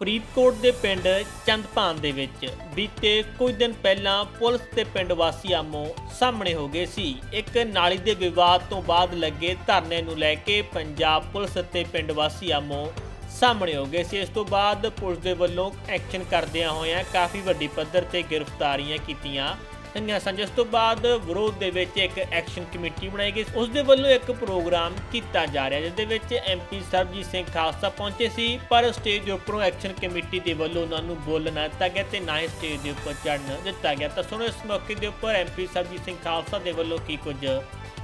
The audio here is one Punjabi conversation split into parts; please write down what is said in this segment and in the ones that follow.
ਫਰੀਦਕੋਟ ਦੇ ਪਿੰਡ ਚੰਦਪਾਨ ਦੇ ਵਿੱਚ ਬੀਤੇ ਕੁਝ ਦਿਨ ਪਹਿਲਾਂ ਪੁਲਿਸ ਤੇ ਪਿੰਡ ਵਾਸੀ ਆਮੋ ਸਾਹਮਣੇ ਹੋ ਗਏ ਸੀ। ਇੱਕ ਨਾਲੀ ਦੇ ਵਿਵਾਦ ਤੋਂ ਬਾਅਦ ਲੱਗੇ ਧਰਨੇ ਨੂੰ ਲੈ ਕੇ ਪੰਜਾਬ ਪੁਲਿਸ ਅਤੇ ਪਿੰਡ ਵਾਸੀ ਆਮੋ ਸਾਹਮਣੇ ਹੋ ਗਏ ਸੀ। ਇਸ ਤੋਂ ਬਾਅਦ ਪੁਲਿਸ ਦੇ ਵੱਲੋਂ ਐਕਸ਼ਨ ਕਰਦਿਆਂ ਹੋਇਆਂ ਕਾਫੀ ਵੱਡੀ ਪੱਧਰ ਤੇ ਗ੍ਰਿਫਤਾਰੀਆਂ ਕੀਤੀਆਂ ਗਈਆਂ ਸਨ ਜਿਸ ਤੋਂ ਬਾਅਦ ਵਿਰੋਧ ਦੇ ਵਿੱਚ ਇੱਕ ਐਕਸ਼ਨ ਕਮੇਟੀ ਬਣਾਈ ਗਈ। ਉਸ ਦੇ ਵੱਲੋਂ ਇੱਕ ਪ੍ਰੋਗਰਾਮ ਕੀਤਾ ਜਾ ਰਿਹਾ ਜਿਸ ਦੇ ਵਿੱਚ ਐਮਪੀ ਸਰਬਜੀਤ ਸਿੰਘ ਖਾਲਸਾ ਪਹੁੰਚੇ ਸੀ ਪਰ ਸਟੇਜ ਦੇ ਉੱਪਰੋਂ ਐਕਸ਼ਨ ਕਮੇਟੀ ਦੇ ਵੱਲੋਂ ਉਹਨਾਂ ਨੂੰ ਬੋਲਣ ਦਿੱਤਾ ਗਿਆ ਤੇ ਨਾ ਹੀ ਸਟੇਜ ਦੇ ਉੱਪਰ ਚੜ੍ਹਨ ਦਿੱਤਾ ਗਿਆ। ਤਾਂ ਸੁਣੋ ਇਸ ਮੌਕੇ ਦੇ ਉੱਪਰ ਐਮਪੀ ਸਰਬਜੀਤ ਸਿੰਘ ਖਾਲਸਾ ਦੇ ਵੱਲੋਂ ਕੀ ਕੁਝ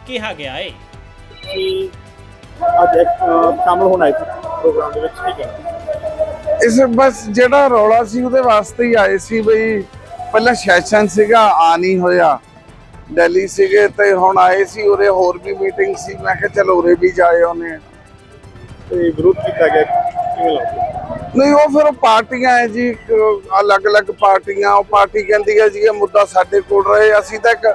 ਕਿਹਾ ਗਿਆ ਹੈ ਕਿ ਅੱਜ ਇੱਕ, ਅਹ, ਸ਼ਾਮਲ ਹੋਣਾ ਇਸ ਪ੍ਰੋਗਰਾਮ ਦੇ ਵਿੱਚ ਠੀਕ ਹੈ। ਇਸ ਬਸ ਜਿਹੜਾ ਰੌਲਾ ਸੀ ਉਹਦੇ ਵਾਸਤੇ ਹੀ ਆਏ ਸੀ ਬਈ ਪਹਿਲਾਂ ਸੈਸ਼ਨ ਸੀਗਾ ਆ ਨਹੀਂ ਹੋਇਆ। ਦਿੱਲੀ ਸੀਗੇ ਤੇ ਹੁਣ ਆਏ ਸੀ ਉਰੇ ਹੋਰ ਵੀ ਮੀਟਿੰਗ ਸੀ। ਮੈਂ ਕਿਹਾ ਚਲੋ ਉਰੇ ਵੀ ਜਾਏ ਉਹਨੇ ਤੇ ਵਿਰੋਧ ਕੀਤਾ ਗਿਆ ਕਿਵੇਂ ਲੱਗਦਾ ਨਹੀਂ ਉਹ ਫਿਰ ਪਾਰਟੀਆਂ ਹੈ ਜੀ ਅਲੱਗ-ਅਲੱਗ ਪਾਰਟੀਆਂ। ਉਹ ਪਾਰਟੀ ਕਹਿੰਦੀ ਹੈ ਜੀ ਇਹ ਮੁੱਦਾ ਸਾਡੇ ਕੋਲ ਰਹੇ। ਅਸੀਂ ਤਾਂ ਇੱਕ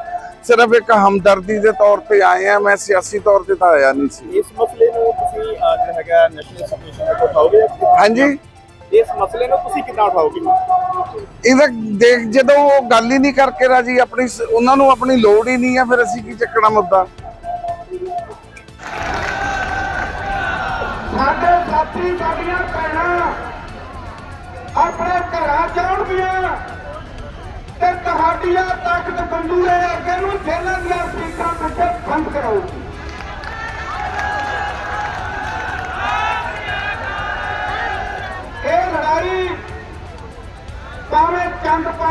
ਸਿਰਫ ਇੱਕ ਹਮਦਰਦੀ ਦੇ ਤੌਰ ਤੇ ਆਏ ਆ ਮੈਂ ਸਿਆਸੀ ਤੌਰ ਤੇ ਤਾਂ ਆਇਆ ਨਹੀਂ ਸੀ। ਇਸ ਮਸਲੇ ਨੂੰ ਤੁਸੀਂ ਜਿਹੜਾ ਹੈਗਾ ਨੈਸ਼ਨਲ ਇੰਸਟੀਟਿਊਸ਼ਨ ਤੇ ਉਠਾਓਗੇ ਹਾਂਜੀ। ਇਸ ਮਸਲੇ ਨੂੰ ਤੁਸੀਂ ਕਿੱਦਾਂ ਉਠਾਓਗੇ? ਇਹਦਾ ਦੇਖ ਜਦੋਂ ਉਹ ਗੱਲ ਹੀ ਨਹੀਂ ਕਰਕੇ ਰਾਜੀ ਆਪਣੀ ਉਹਨਾਂ ਨੂੰ ਆਪਣੀ ਲੋੜ ਹੀ ਨਹੀਂ ਹੈ ਫਿਰ ਅਸੀਂ ਕੀ ਚੱਕਣਾ ਮੁੱਦਾ? ਸਾਡੇ ਸਾਥੀ ਸਾਡੀਆਂ ਭੈਣਾਂ ਆਪਣੇ ਘਰਾਂ ਜਾਣਗੀਆਂ ਤੇ ਤੁਹਾਡੀਆਂ ਤਾਕਤ ਬੰਦੂਰੇ ਅੱਗੇ ਨੂੰ ਜੇਲ੍ਹਾਂ ਦੀਆਂ ਸੀਟਾਂ ਪਿੱਛੇ ਬੰਦ ਕਰਾਉਗੀ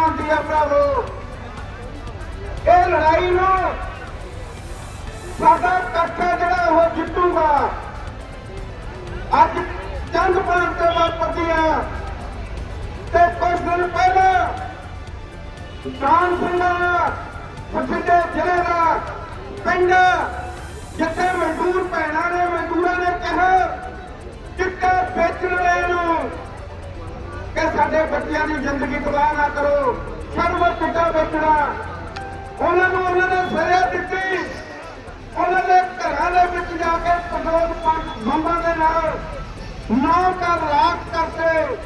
ਚੰਦ ਆ ਭਰਾਵੋ, ਇਹ ਲੜਾਈ ਨੂੰ ਸਾਡਾ ਇਕੱਠਾ ਜਿਹੜਾ ਉਹ ਜਿੱਤੂਗਾ। ਅੱਜ ਚੰਦ ਪਾਣ ਤੇ ਵਾਪਰਦੀਆਂ ਤੇ ਕੁਝ ਦਿਨ ਪਹਿਲਾਂ ਕਾਨ ਸਿੰਘ, ਬਠਿੰਡੇ ਜ਼ਿਲ੍ਹੇ ਦਾ ਸਾਡੇ ਬੱਚਿਆਂ ਦੀ ਜ਼ਿੰਦਗੀ ਤਬਾਹ ਨਾ ਕਰੋ। ਸਾਨੂੰ ਉਹ ਪਿੱਟਾ ਉਹਨਾਂ ਨੂੰ ਉਹਨਾਂ ਨੇ ਸਜ਼ਾ ਦਿੱਤੀ। ਉਹਨਾਂ ਦੇ ਘਰਾਂ ਦੇ ਵਿੱਚ ਜਾ ਕੇ ਪੰਡੋਲ ਪੰਜ ਮੰਬਾਂ ਦੇ ਨਾਲ। ਨਾਮ ਦਾ ਰਾਖ ਕਰਤੇ